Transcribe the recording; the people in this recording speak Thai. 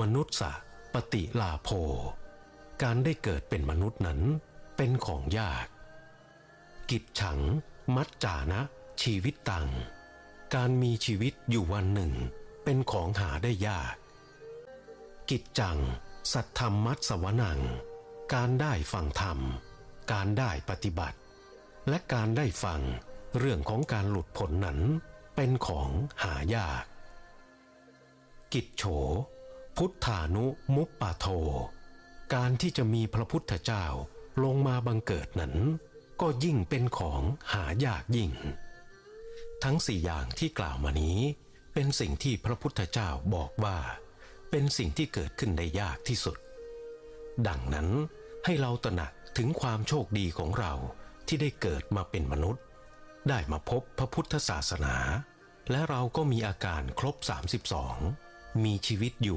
มนุษย์สะปฏิลาโภ การได้เกิดเป็นมนุษย์นั้นเป็นของยาก กิจฉัง มัจจานะ ชีวิตตัง การมีชีวิตอยู่วันหนึ่ง เป็นของหาได้ยาก กิจจัง สัทธรรมมัตสวนัง การได้ฟังธรรม การได้ปฏิบัติ และการได้ฟังเรื่องของการหลุดพ้นนั้นเป็นของหายาก กิจโฉ พุทธานุมุปปาโท การที่จะมีพระพุทธเจ้าลงมาบังเกิดนั้นก็ยิ่งเป็นของหายากยิ่ง ทั้งสี่อย่างที่กล่าวมานี้ เป็นสิ่งที่พระพุทธเจ้าบอกว่า เป็นสิ่งที่เกิดขึ้นได้ยากที่สุด ดังนั้นให้เราตระหนักถึงความโชคดีของเราที่ได้เกิดมาเป็นมนุษย์ ได้มาพบพระพุทธศาสนา และเราก็มีอาการครบ 32 มีชีวิตอยู่